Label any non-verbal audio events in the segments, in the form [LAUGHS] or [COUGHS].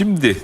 Şimdi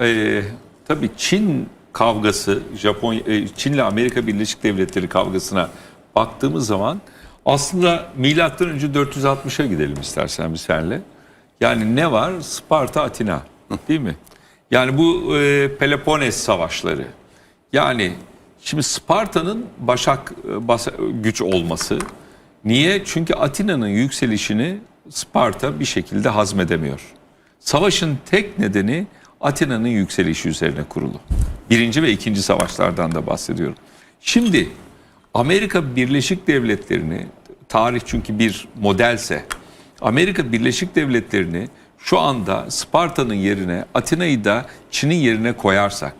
e, tabii Çin kavgası, Japonya, e, Çin'le Amerika Birleşik Devletleri kavgasına baktığımız zaman aslında milattan önce 460'a gidelim istersen bir senle. Yani ne var? Sparta, Atina değil mi? Yani bu e, Peloponnes savaşları. Yani şimdi Sparta'nın başak e, basa- güç olması. Niye? Çünkü Atina'nın yükselişini Sparta bir şekilde hazmedemiyor. Savaşın tek nedeni Atina'nın yükselişi üzerine kurulu. Birinci ve ikinci savaşlardan da bahsediyorum. Şimdi Amerika Birleşik Devletleri'ni, tarih çünkü bir modelse, Amerika Birleşik Devletleri'ni şu anda Sparta'nın yerine Atina'yı da Çin'in yerine koyarsak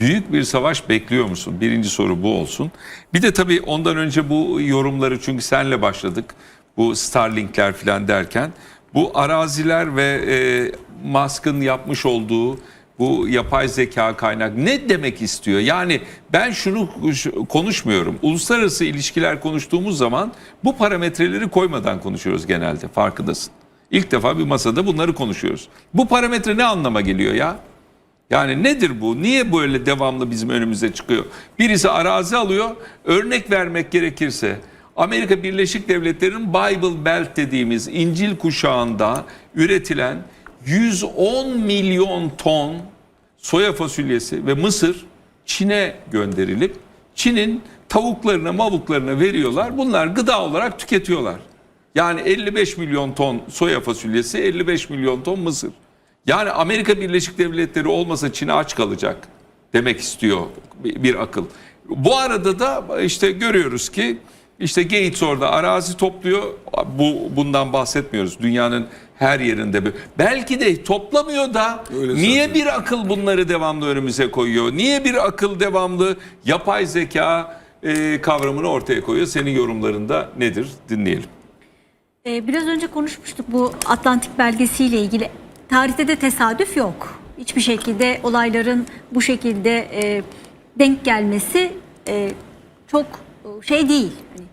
büyük bir savaş bekliyor musun? Birinci soru bu olsun. Bir de tabii ondan önce bu yorumları çünkü senle başladık. Bu Starlink'ler falan derken bu araziler ve e, Musk'ın yapmış olduğu bu yapay zeka kaynak ne demek istiyor? Yani ben şunu şu- konuşmuyorum. Uluslararası ilişkiler konuştuğumuz zaman bu parametreleri koymadan konuşuyoruz genelde farkındasın. İlk defa bir masada bunları konuşuyoruz. Bu parametre ne anlama geliyor ya? Yani nedir bu? Niye böyle devamlı bizim önümüze çıkıyor? Birisi arazi alıyor. Örnek vermek gerekirse Amerika Birleşik Devletleri'nin Bible Belt dediğimiz İncil kuşağında üretilen 110 milyon ton soya fasulyesi ve mısır Çin'e gönderilip Çin'in tavuklarına mavuklarına veriyorlar. Bunlar gıda olarak tüketiyorlar. Yani 55 milyon ton soya fasulyesi, 55 milyon ton mısır. Yani Amerika Birleşik Devletleri olmasa Çin aç kalacak demek istiyor bir akıl. Bu arada da işte görüyoruz ki işte Gates orada arazi topluyor. Bu bundan bahsetmiyoruz. Dünyanın her yerinde bir. Belki de toplamıyor da Öyle niye zaten. bir akıl bunları devamlı önümüze koyuyor? Niye bir akıl devamlı yapay zeka e, kavramını ortaya koyuyor? Senin yorumlarında nedir? Dinleyelim. Ee, biraz önce konuşmuştuk bu Atlantik belgesiyle ilgili. Tarihte de tesadüf yok. Hiçbir şekilde olayların bu şekilde e, denk gelmesi e, çok e, şey değil. Hani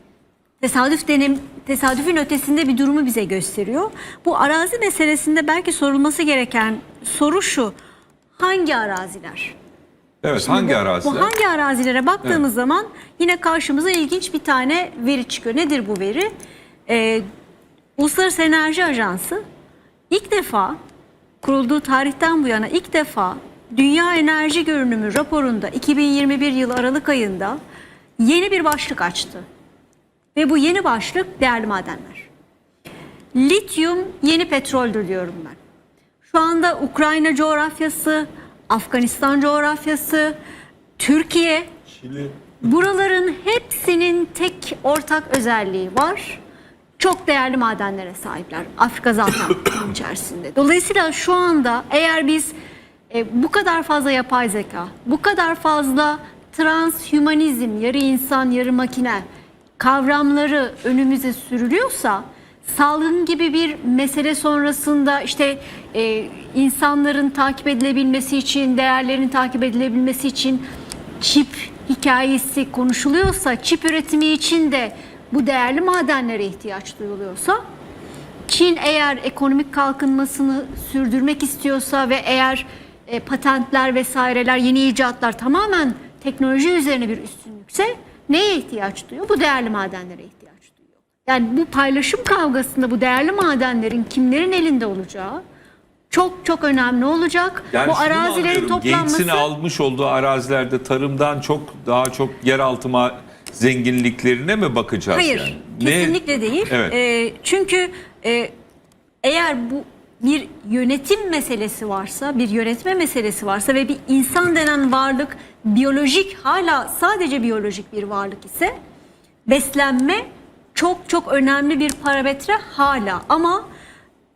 tesadüf denem tesadüfün ötesinde bir durumu bize gösteriyor. Bu arazi meselesinde belki sorulması gereken soru şu. Hangi araziler? Evet, Şimdi hangi bu, araziler? Bu hangi arazilere baktığımız zaman yine karşımıza ilginç bir tane veri çıkıyor. Nedir bu veri? Ee, Uluslararası Enerji Ajansı ilk defa kurulduğu tarihten bu yana ilk defa Dünya Enerji Görünümü raporunda 2021 yıl Aralık ayında yeni bir başlık açtı. Ve bu yeni başlık değerli madenler. Lityum yeni petroldür diyorum ben. Şu anda Ukrayna coğrafyası, Afganistan coğrafyası, Türkiye buraların hepsinin tek ortak özelliği var. Çok değerli madenlere sahipler. Afrika zaten [COUGHS] içerisinde. Dolayısıyla şu anda eğer biz e, bu kadar fazla yapay zeka, bu kadar fazla transhümanizm, yarı insan, yarı makine kavramları önümüze sürülüyorsa salgın gibi bir mesele sonrasında işte e, insanların takip edilebilmesi için, değerlerin takip edilebilmesi için çip hikayesi konuşuluyorsa, çip üretimi için de bu değerli madenlere ihtiyaç duyuluyorsa Çin eğer ekonomik kalkınmasını sürdürmek istiyorsa ve eğer e, patentler vesaireler, yeni icatlar tamamen teknoloji üzerine bir üstünlükse neye ihtiyaç duyuyor? Bu değerli madenlere ihtiyaç duyuyor. Yani bu paylaşım kavgasında bu değerli madenlerin kimlerin elinde olacağı çok çok önemli olacak. bu şunu mu arazilerin toplanması Gates'in almış olduğu arazilerde tarımdan çok daha çok yeraltı zenginliklerine mi bakacağız? Hayır, yani? Ne- kesinlikle değil. Evet. Ee, çünkü e, eğer bu bir yönetim meselesi varsa, bir yönetme meselesi varsa ve bir insan denen varlık biyolojik hala sadece biyolojik bir varlık ise beslenme çok çok önemli bir parametre hala. Ama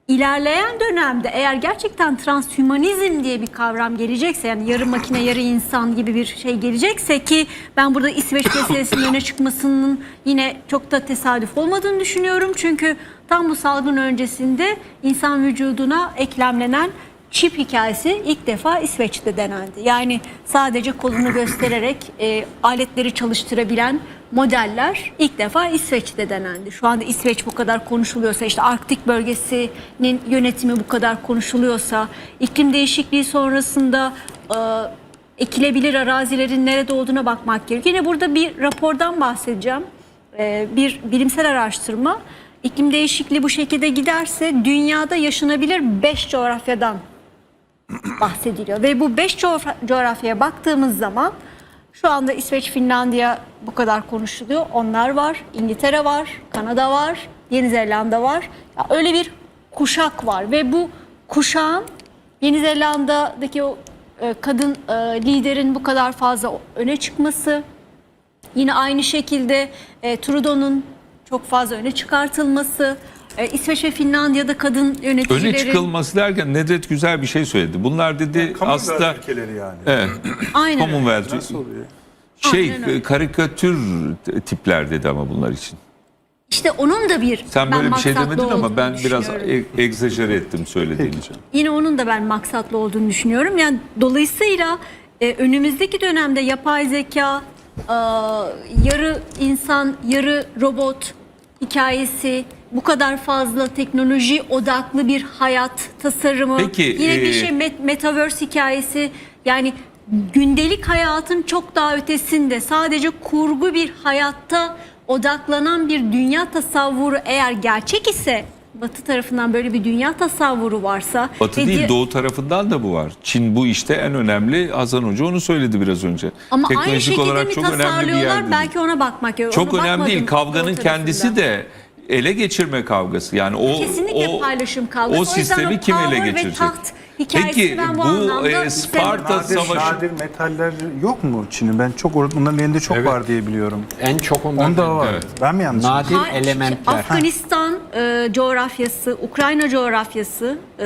ilerleyen dönemde eğer gerçekten transhümanizm diye bir kavram gelecekse yani yarı makine yarı insan gibi bir şey gelecekse ki ben burada İsveç meselesinin [COUGHS] öne çıkmasının yine çok da tesadüf olmadığını düşünüyorum. Çünkü tam bu salgın öncesinde insan vücuduna eklemlenen çip hikayesi ilk defa İsveç'te denendi. Yani sadece kolunu göstererek e, aletleri çalıştırabilen modeller ilk defa İsveç'te denendi. Şu anda İsveç bu kadar konuşuluyorsa, işte Arktik bölgesinin yönetimi bu kadar konuşuluyorsa, iklim değişikliği sonrasında e, ekilebilir arazilerin nerede olduğuna bakmak gerekiyor. Yine burada bir rapordan bahsedeceğim. E, bir bilimsel araştırma. İklim değişikliği bu şekilde giderse dünyada yaşanabilir 5 coğrafyadan bahsediliyor. Ve bu 5 coğrafyaya baktığımız zaman şu anda İsveç, Finlandiya bu kadar konuşuluyor. Onlar var, İngiltere var, Kanada var, Yeni Zelanda var. Ya öyle bir kuşak var ve bu kuşağın Yeni Zelanda'daki o e, kadın e, liderin bu kadar fazla öne çıkması, Yine aynı şekilde e, Trudeau'nun çok fazla öne çıkartılması, e, İsveç ve Finlandiya'da kadın yöneticilerin... Öne çıkılması derken Nedret güzel bir şey söyledi. Bunlar dedi Commonwealth aslında ülkeleri yani. evet, Aynen öyle. Commonwealth Nasıl oluyor? şey Aynen öyle. karikatür tipler dedi ama bunlar için. İşte onun da bir Sen ben böyle bir şey demedin ama ben biraz e- egzajere ettim söylediğin için. Yine onun da ben maksatlı olduğunu düşünüyorum. Yani dolayısıyla e, önümüzdeki dönemde yapay zeka, e, yarı insan, yarı robot hikayesi, bu kadar fazla teknoloji odaklı bir hayat tasarımı, Peki, yine bir e, şey met- metaverse hikayesi yani gündelik hayatın çok daha ötesinde sadece kurgu bir hayatta odaklanan bir dünya tasavvuru eğer gerçek ise Batı tarafından böyle bir dünya tasavvuru varsa Batı ve değil doğu tarafından da bu var. Çin bu işte en önemli Hasan Hoca onu söyledi biraz önce. ama aynı Teknolojik şekilde olarak mi çok önemli bir yer. belki ona bakmak gerekiyor. Çok Ona önemli değil. Kavganın kendisi de ele geçirme kavgası. Yani o Kesinlikle o, paylaşım kavgası. O sistemi o kim ele geçirecek? Peki ben bu bu e, Sparta Nadir, Savaşı nadir metaller yok mu Çin'in? Ben çok onların elinde çok Evet. var diye biliyorum. En çok ondan. Onda var. Evet. Ben mi yanlış? Nadir Ha- elementler. Afganistan e, coğrafyası, Ukrayna coğrafyası e,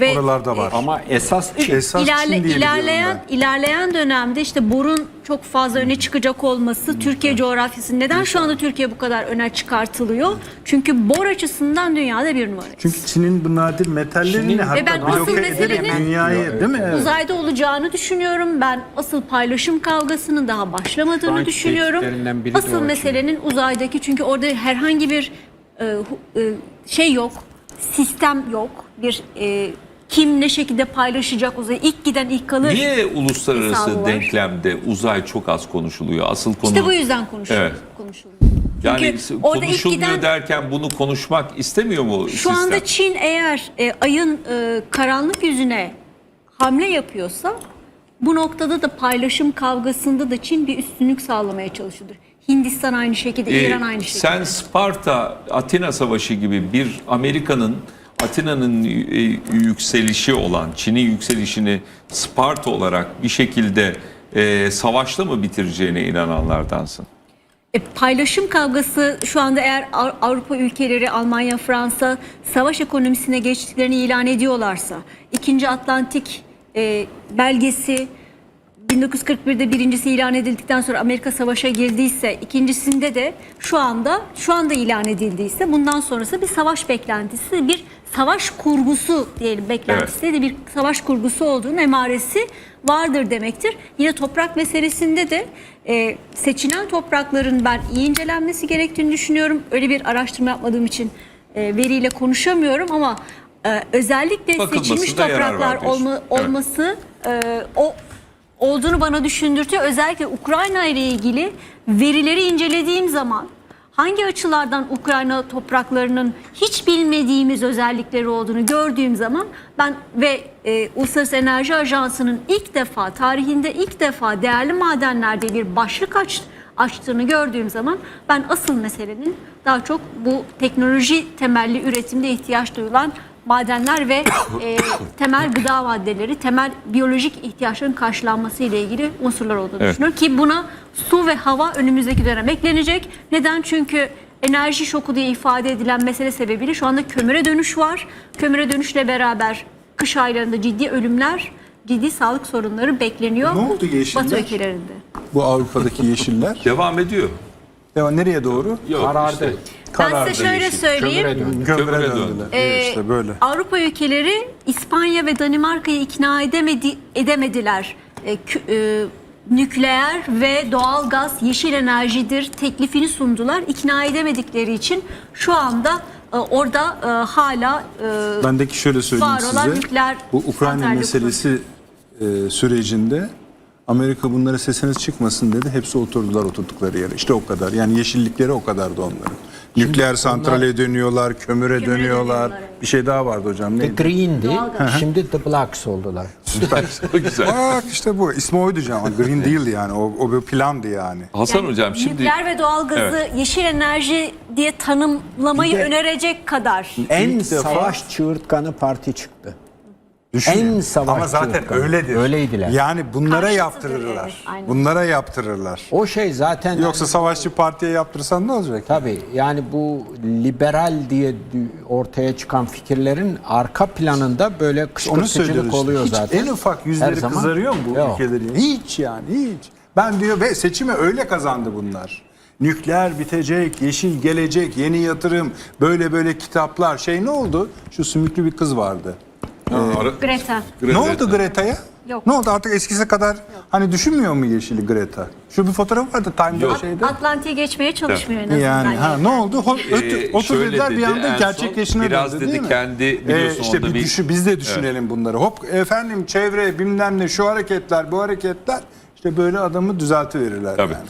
ve Oralarda var. Ama esas Çin. Esas İlerle, Çin diye biliyorum ilerleyen ben. ilerleyen dönemde işte borun çok fazla öne çıkacak olması Türkiye coğrafyası neden şu anda Türkiye bu kadar öne çıkartılıyor? Çünkü bor açısından dünyada bir numara. Çünkü Çin'in bu nadir metallerini Çin'in- hatta Ve ben asıl bloke ederek meselenin- dünyayı değil mi? Evet. Uzayda olacağını düşünüyorum. Ben asıl paylaşım kavgasının daha başlamadığını Frank düşünüyorum. tehditlerinden biri de Asıl o meselenin uzaydaki çünkü orada herhangi bir e, e, şey yok, sistem yok. Bir e, kim ne şekilde paylaşacak uzayı ilk giden ilk kalır. niye uluslararası denklemde uzay çok az konuşuluyor? Asıl konu İşte bu yüzden konuşuluyor. Evet. konuşuluyor. yani Çünkü orada ilk konuşulmuyor giden- derken bunu konuşmak istemiyor mu Şu sistem? anda Çin eğer e, ayın e, karanlık yüzüne hamle yapıyorsa bu noktada da paylaşım kavgasında da Çin bir üstünlük sağlamaya çalışıyordur. Hindistan aynı şekilde, Ee, İran aynı şekilde. Sen Sparta Atina Savaşı gibi bir Amerika'nın Atina'nın e, yükselişi olan Çin'in yükselişini Sparta olarak bir şekilde e, savaşla mı bitireceğine inananlardansın? E, paylaşım kavgası şu anda eğer Av- Avrupa ülkeleri, Almanya, Fransa savaş ekonomisine geçtiklerini ilan ediyorlarsa, ikinci Atlantik e, belgesi 1941'de birincisi ilan edildikten sonra Amerika savaşa girdiyse, ikincisinde de şu anda şu anda ilan edildiyse bundan sonrası bir savaş beklentisi, bir savaş kurgusu diyelim beklentisi de bir savaş kurgusu olduğunun emaresi vardır demektir. Yine toprak meselesinde de e, seçilen toprakların ben iyi incelenmesi gerektiğini düşünüyorum. Öyle bir araştırma yapmadığım için e, veriyle konuşamıyorum ama e, özellikle Bakılmasında seçilmiş topraklar olma, Evet. olması e, o olduğunu bana düşündürtüyor. Özellikle Ukrayna ile ilgili verileri incelediğim zaman hangi açılardan Ukrayna topraklarının hiç bilmediğimiz özellikleri olduğunu gördüğüm zaman ben ve e, Uluslararası Enerji Ajansı'nın ilk defa tarihinde ilk defa değerli madenler diye bir başlık aç, açtığını gördüğüm zaman ben asıl meselenin daha çok bu teknoloji temelli üretimde ihtiyaç duyulan madenler ve e, [COUGHS] temel gıda maddeleri, temel biyolojik ihtiyaçların karşılanması ile ilgili unsurlar olduğunu Evet. düşünüyorum ki buna su ve hava önümüzdeki dönem eklenecek. Neden? Çünkü enerji şoku diye ifade edilen mesele sebebiyle şu anda kömüre dönüş var. Kömüre dönüşle beraber kış aylarında ciddi ölümler, ciddi sağlık sorunları bekleniyor. Ne oldu yeşiller? Batı ülkelerinde. Bu Avrupa'daki yeşiller. Devam ediyor. Ya nereye doğru? Yok, Karardı. işte. Ben Karardı size şöyle söyleyeyim. Kömüre döndü. Kömüre Kömüre döndüler. döndü. Ee, işte böyle. Avrupa ülkeleri İspanya ve Danimarka'yı ikna edemedi, edemediler. E, kü- e, nükleer ve doğalgaz yeşil enerjidir teklifini sundular. İkna edemedikleri için şu anda e, orada e, hala e, Bendeki şöyle söyleyeyim Var olan size. nükleer Bu Ukrayna meselesi e, sürecinde Amerika bunlara sesiniz çıkmasın dedi. Hepsi oturdular oturdukları yere. İşte o kadar. Yani yeşillikleri o kadardı onların. Nükleer santrale dönüyorlar, kömüre, dönüyorlar. dönüyorlar, evet. Bir şey daha vardı hocam. The Neydi? Green'di. Şimdi The Blacks oldular. Süper. [LAUGHS] Çok güzel. [LAUGHS] Bak işte bu. İsmi oydu canım. Green Deal yani. O, o bir plandı yani. Hasan Yani hocam şimdi nükleer ve doğalgazı Evet. yeşil enerji diye tanımlamayı de- önerecek kadar. En savaş çığırtkanı parti çıktı. Düşünün. En savaş Ama zaten çığırtkanı. öyledir. Öyleydiler. Yani bunlara Karşıtıdır, yaptırırlar. evet, aynen. bunlara yaptırırlar. O şey zaten Yoksa savaşçı partiye yaptırırsan ne olacak? Tabii yani bu liberal diye dü- ortaya çıkan fikirlerin arka planında böyle Onu kışkırtıcılık oluyor hiç zaten. en ufak yüzleri Her zaman. kızarıyor mu bu Yok. ülkelerin? Hiç yani hiç. Ben diyor ve seçimi öyle kazandı bunlar. Nükleer bitecek, yeşil gelecek, yeni yatırım, böyle böyle kitaplar. Şey ne oldu? Şu sümüklü bir kız vardı. Ara- Greta. Ne oldu Greta'ya? Yok. Ne oldu artık eskisi kadar hani düşünmüyor mu yeşili Greta? Şu bir fotoğraf vardı Time'da Yok. şeyde. Atlantik'e geçmeye çalışmıyor en azından. Yani ha ne oldu? Ho- ötü- Ee, otur şöyle dediler bir dedi, anda en gerçek son yaşına biraz döndü dedi değil mi? kendi- biliyorsun işte orada bir bir- düşü, biz de düşünelim bunları. Hop efendim çevre bilmem ne şu hareketler bu hareketler işte böyle adamı düzeltiverirler Tabii. yani.